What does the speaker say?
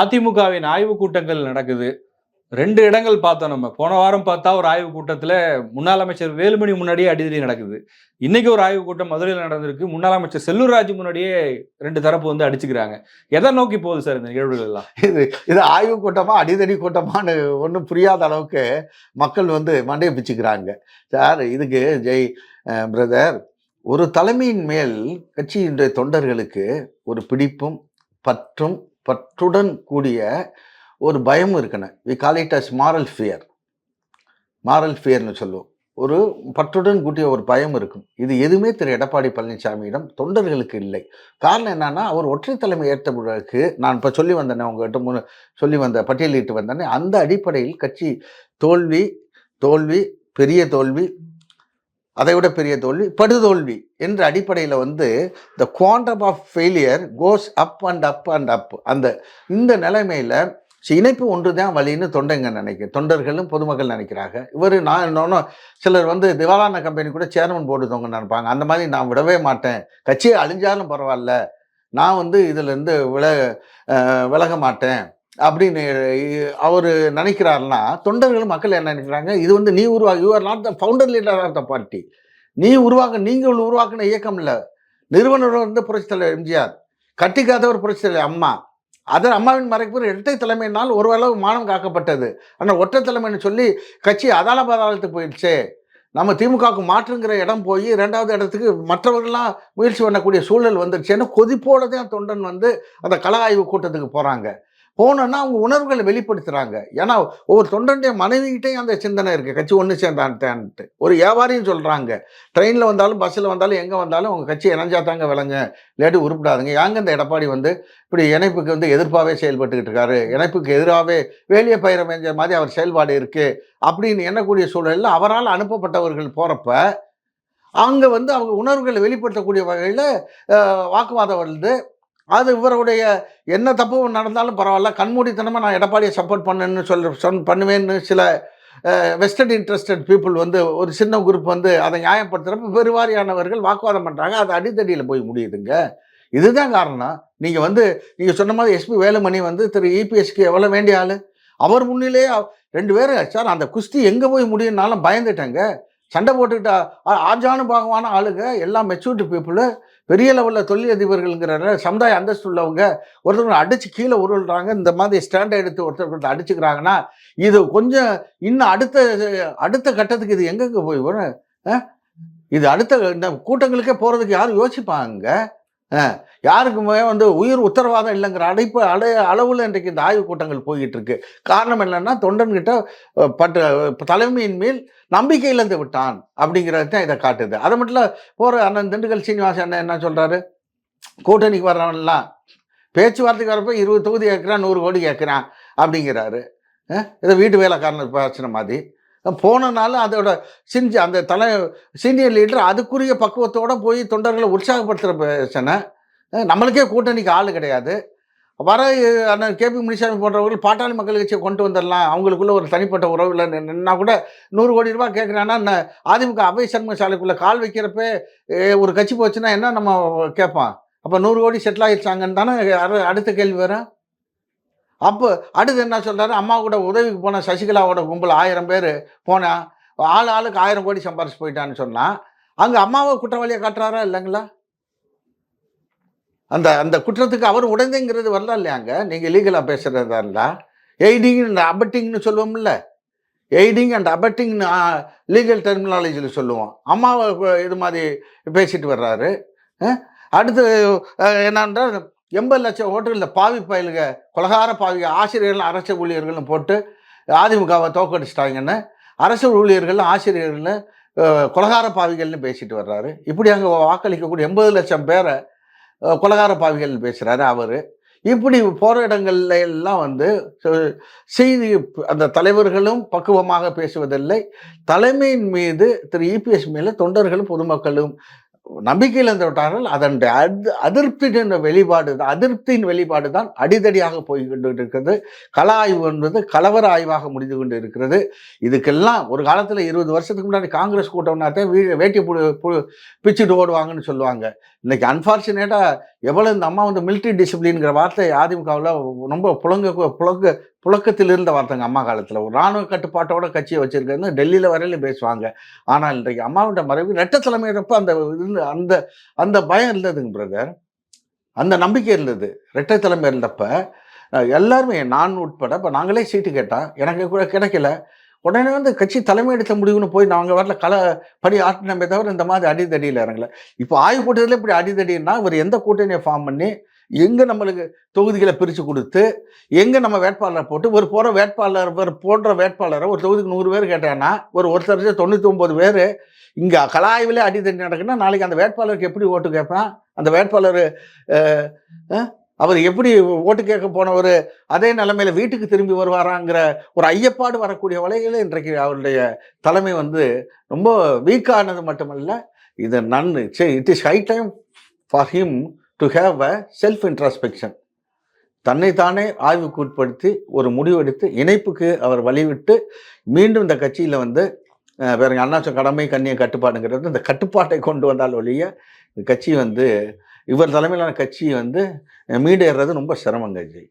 அதிமுகவின் ஆய்வு கூட்டங்கள் நடக்குது. ரெண்டு இடங்கள் பார்த்தோம் நம்ம. போன வாரம் பார்த்தா ஒரு ஆய்வு கூட்டத்தில் முன்னாள் அமைச்சர் வேலுமணி முன்னாடியே அடிதடி நடக்குது. இன்னைக்கு ஒரு ஆய்வு கூட்டம் மதுரையில் நடந்திருக்கு. முன்னாள் அமைச்சர் செல்லூர்ராஜ் முன்னாடியே ரெண்டு தரப்பு வந்து அடிச்சுக்கிறாங்க. எதை நோக்கி போகுது சார் இந்த நிகழ்வுகள் எல்லாம்? இது இது ஆய்வு கூட்டமா அடிதடி கூட்டமானு ஒன்றும் புரியாத அளவுக்கு மக்கள் வந்து மண்டையை பிச்சுக்கிறாங்க சார் இதுக்கு ஜெய் பிரதர் ஒரு தலைமையின் மேல் கட்சியினுடைய தொண்டர்களுக்கு ஒரு பிடிப்பும் பற்றும் பற்றுடன் கூடிய ஒரு பயம் இருக்கணும் we call it as moral fear moral ஃபியர்னு சொல்லுவோம். ஒரு பற்றுடன் கூடிய ஒரு பயம் இருக்கும். இது எதுவுமே திரு எடப்பாடி பழனிசாமியிடம் தொண்டர்களுக்கு இல்லை. காரணம் என்னன்னா அவர் ஒற்றை தலைமை ஏற்ற பிறகு நான் இப்போ சொல்லி வந்தேனே உங்ககிட்ட முன்னு சொல்லி வந்த பட்டியலிட்டு வந்தேனே அந்த அடிப்படையில் கட்சி தோல்வி தோல்வி பெரிய தோல்வி அதை விட பெரிய தோல்வி படுதோல்வி என்ற அடிப்படையில் வந்து the quantum of failure goes up and up and up அந்த இந்த நிலைமையில் இணைப்பு ஒன்று தான் வழின்னு தொண்டைங்க நினைக்க தொண்டர்களும் பொதுமக்கள் நினைக்கிறாங்க. இவர் நான் இன்னொன்னும் சிலர் வந்து திவாலான கம்பெனி கூட சேர்மன் போர்டு தொங்க நினைப்பாங்க. அந்த மாதிரி நான் விடவே மாட்டேன். கட்சியை அழிஞ்சாலும் பரவாயில்ல. நான் வந்து இதுலேருந்து வில விலக மாட்டேன். அப்படின்னு அவர் நினைக்கிறாருன்னா தொண்டர்கள் மக்கள் என்ன நினைக்கிறாங்க இது வந்து நீ உருவாக you are not the founder leader of the party நீ உருவாக்க நீங்கள் உருவாக்கின இயக்கம் இல்லை. நிறுவனர் வந்து புரட்சித் தலைவர் எம்ஜிஆர் கட்டிக்காதவர் புரட்சித் தலைவர் அம்மா. அது அம்மாவின் மறைப்பு இரட்டை தலைமையினால் ஓரளவு மானம் காக்கப்பட்டது. ஆனால் ஒற்றை தலைமைன்னு சொல்லி கட்சி அதால பாதாளத்துக்கு போயிடுச்சே. நம்ம திமுகவுக்கு மாற்றுங்கிற இடம் போய் ரெண்டாவது இடத்துக்கு மற்றவர்கள்லாம் முயற்சி பண்ணக்கூடிய சூழல் வந்துருச்சேன்னு கொதிப்போட தான் தொண்டன் வந்து அந்த கள ஆய்வு கூட்டத்துக்கு போகிறாங்க போனோன்னா அவங்க உணர்வுகளை வெளிப்படுத்துகிறாங்க ஏன்னா ஒவ்வொரு தொண்டனுடைய மனைவிகிட்டையும் அந்த சிந்தனை இருக்குது கட்சி ஒன்று சேர்ந்தான்ட்டு ஒரு வியாபாரியும் சொல்கிறாங்க ட்ரெயினில் வந்தாலும் பஸ்ஸில் வந்தாலும் எங்கே வந்தாலும் உங்கள் கட்சி இணைஞ்சாத்தாங்க விளங்க. இல்லாட்டி உருப்பிடாதுங்க. ஏங்க இந்த எடப்பாடி வந்து இப்படி இணைப்புக்கு வந்து எதிர்ப்பாகவே செயல்பட்டுக்கிட்டு இருக்காரு? இணைப்புக்கு எதிராகவே வேலிய பயிரம் மேஞ்ச மாதிரி அவர் செயல்பாடு இருக்குது அப்படின்னு எண்ணக்கூடிய சூழலில் அவரால் அனுப்பப்பட்டவர்கள் போகிறப்ப அங்கே வந்து அவங்க உணர்வுகளை வெளிப்படுத்தக்கூடிய வகையில் வாக்குவாதம் வருது. அது இவருடைய என்ன தப்பு நடந்தாலும் பரவாயில்ல கண்மூடித்தனமாக நான் எடப்பாடியை சப்போர்ட் பண்ணேன்னு சொல்ல சொன் பண்ணுவேன்னு சில வெஸ்டர்ன் இன்ட்ரெஸ்டட் பீப்புள் வந்து ஒரு சின்ன குரூப் வந்து அதை நியாயப்படுத்துகிறப்ப பெருவாரியானவர்கள் வாக்குவாதம் பண்ணுறாங்க அது அடித்தடியில் போய் முடியுதுங்க. இதுதான் காரணம். நீங்கள் வந்து நீங்கள் சொன்ன மாதிரி எஸ்பி வேலுமணி வந்து திரு இபிஎஸ்க்கு எவ்வளோ வேண்டிய ஆள்? அவர் முன்னிலே ரெண்டு பேரும் சார் அந்த குஸ்தி எங்கே போய் முடியும்னாலும் பயந்துட்டேங்க. சண்டை போட்டுக்கிட்ட ஆ- ஆஜானுபாகமான ஆளுங்க எல்லாம் மெச்சூரிட்டி பீப்புளு பெரிய லெவலில் தொழிலதிபர்கள்ங்கிற சமுதாய அந்தஸ்து உள்ளவங்க ஒருத்தவங்க அடித்து கீழே உருள்றாங்க இந்த மாதிரி ஸ்டாண்டை எடுத்து ஒருத்தர் அடிச்சுக்கிறாங்கன்னா இது கொஞ்சம் இன்னும் அடுத்த அடுத்த கட்டத்துக்கு இது எங்கெங்கே போய் வரும்? ஆ? இது அடுத்த இந்த கூட்டங்களுக்கே போகிறதுக்கு யாரும் யோசிப்பாங்க? யாருக்குமே வந்து உயிர் உத்தரவாதம் இல்லைங்கிற அடைப்பு அடைய அளவில் இன்றைக்கு இந்த ஆய்வு கூட்டங்கள் போய்கிட்டு இருக்கு காரணம் என்னன்னா தொண்டன்கிட்ட பட்டு தலைமையின் மேல் நம்பிக்கை இழந்து விட்டான் அப்படிங்கிறது தான் இதை காட்டுது. அது மட்டும் இல்லை போகிற அண்ணன் திண்டுக்கல் சீனிவாசன் அண்ணன் என்ன சொல்கிறாரு கூட்டணிக்கு வர்றவன்லாம் பேச்சுவார்த்தைக்கு வரப்போ இருபது தொகுதி கேட்குறான் நூறு கோடி கேட்குறான் அப்படிங்கிறாரு. அஹ், இதை வீட்டு வேலைக்காரன் பிரச்சனை மாதிரி. போனனாலும் அதோட சிஞ்ச அந்த தலை சீனியர் லீடர் அதுக்குரிய பக்குவத்தோடு போய் தொண்டர்களை உற்சாகப்படுத்துகிற பிரச்சனை நம்மளுக்கே கூட்டணிக்கு ஆள் கிடையாது. வர அந்த அண்ணன் கேபி முனிசாமி போன்றவர்கள் பாட்டாளி மக்கள் கட்சியை கொண்டு வந்துடலாம் அவங்களுக்குள்ள ஒரு தனிப்பட்ட உறவில் நின்னா கூட நூறு கோடி ரூபாய் கேட்குறான்னா அதிமுக அபய சண்முக சாலைக்குள்ளே கால் வைக்கிறப்ப ஒரு கட்சி போச்சுன்னா என்ன நம்ம கேட்பான் அப்போ நூறு கோடி செட்டில் ஆகிடுச்சாங்கன்னு தானே அடுத்த கேள்வி வரும் அப்போ அடுத்து என்ன சொல்கிறாரு அம்மா கூட உதவிக்கு போன சசிகலாவோட கும்பல் ஆயிரம் பேர் போனா ஆள் ஆளுக்கு ஆயிரம் கோடி சம்பாரிச்சு போயிட்டான்னு சொன்னால் அங்கே அம்மாவை குற்றவாளியை காட்டுறாரா இல்லைங்களா? அந்த அந்த குற்றத்துக்கு அவர் உடந்தைங்கிறது வரல இல்லையாங்க நீங்கள் லீகலாக பேசுகிறதா இருந்தால் எய்டிங் அண்ட் அபட்டிங்னு சொல்லுவோம்ல. எய்டிங் அண்ட் அபட்டிங்னு லீகல் டெர்மினாலஜியில் சொல்லுவோம். அம்மாவை இது மாதிரி பேசிட்டு வர்றாரு. அடுத்து அஹ், என்னன்றால் எண்பது லட்சம் ஓட்டுகள் இந்த பாவி பயலுக கொலகார பாவிக ஆசிரியர்கள் அரசு ஊழியர்கள்னு போட்டு அதிமுகவை தோக்கடிச்சிட்டாங்கன்னு அரசு ஊழியர்கள் ஆசிரியர்கள் கொலகார பாவிகள்னு பேசிட்டு வர்றாரு. இப்படி அங்கே வாக்களிக்கக்கூடிய எண்பது லட்சம் பேரை கொலகார பாவிகள்னு பேசுகிறாரு அவர். இப்படி போகிற இடங்கள்ல எல்லாம் வந்து செய்தி அந்த தலைவர்களும் பக்குவமாக பேசுவதில்லை. தலைமையின் மீது திரு. இபிஎஸ் மேலே தொண்டர்களும் பொதுமக்களும் நம்பிக்கை இழந்து விட்டார்கள் அதன் அது அதிருப்தியின் வெளிப்பாடு தான் அதிருப்தியின் வெளிப்பாடு தான் அடிதடியாக போய் கொண்டு இருக்கிறது கள ஆய்வு என்பது கலவர ஆய்வாக முடிந்து கொண்டு இருக்கிறது இதுக்கெல்லாம் ஒரு காலத்தில் இருபது வருஷத்துக்கு முன்னாடி காங்கிரஸ் கூட்டம்னாதான் வீ வேட்டி புடு பிச்சுட்டு ஓடுவாங்கன்னு சொல்லுவாங்க. இன்னைக்கு அன்ஃபார்ச்சுனேட்டாக எவ்வளோ இந்த அம்மா வந்து மிலிட்ரி டிசிப்ளின்ங்கிற வார்த்தை அதிமுகவில் ரொம்ப புழங்க புழக்க புழக்கத்தில் இருந்த வார்த்தைங்க அம்மா காலத்தில். ஒரு ராணுவ கட்டுப்பாட்டோட கட்சியை வச்சிருக்கிறது டெல்லியில் வரையிலும் பேசுவாங்க. ஆனால் இன்றைக்கு அம்மாவோட மறைவு ரெட்ட தலைமையிறப்ப அந்த அந்த அந்த பயம் இருந்ததுங்க பிரதர் அந்த நம்பிக்கை இருந்தது. ரெட்டை தலைமை இருந்தப்ப எல்லாருமே நான் உட்பட இப்போ நாங்களே சீட்டு கேட்டால் எனக்கு கூட கிடைக்கல. உடனே வந்து கட்சி தலைமை எடுத்த முடிவுன்னு போய் நாங்கள் வரல. கல படி ஆட்டினமே தவிர இந்த மாதிரி அடிதடியில் இறங்கல. இப்போ ஆய்வு கூட்டத்தில் இப்படி அடிதடின்னா இவர் எந்த கூட்டணியை ஃபார்ம் பண்ணி எங்கே நம்மளுக்கு தொகுதிகளை பிரித்து கொடுத்து எங்கே நம்ம வேட்பாளரை போட்டு ஒரு போகிற வேட்பாளர் ஒரு போன்ற வேட்பாளரை ஒரு தொகுதிக்கு நூறு பேர் கேட்டாங்கன்னா ஒரு ஒருத்தர் தொண்ணூற்றி ஒம்பது பேர் இங்கே கலாய்விலே அடிதடி நடக்குன்னா நாளைக்கு அந்த வேட்பாளருக்கு எப்படி ஓட்டு கேட்பேன்? அந்த வேட்பாளர் அவர் எப்படி ஓட்டு கேட்க போனவர் அதே நிலமையில் வீட்டுக்கு திரும்பி வருவாராங்கிற ஒரு ஐயப்பாடு வரக்கூடிய வலைகளை இன்றைக்கு அவருடைய தலைமை வந்து ரொம்ப வீக்கானது மட்டுமல்ல இது நன்னு it is high time for him to have a self introspection தன்னைத்தானே ஆய்வுக்கு உட்படுத்தி ஒரு முடிவெடுத்து இணைப்புக்கு அவர் வழிவிட்டு மீண்டும் இந்த கட்சியில் வந்து அஹ், வேற அண்ணாச்சம் கடமை கண்ணிய கட்டுப்பாடுங்கிறது இந்த கட்டுப்பாட்டை கொண்டு வந்தால் ஒழிய இந்த கட்சி வந்து இவர் தலைமையிலான கட்சி வந்து அஹ், ரொம்ப சிரமங்க ஜி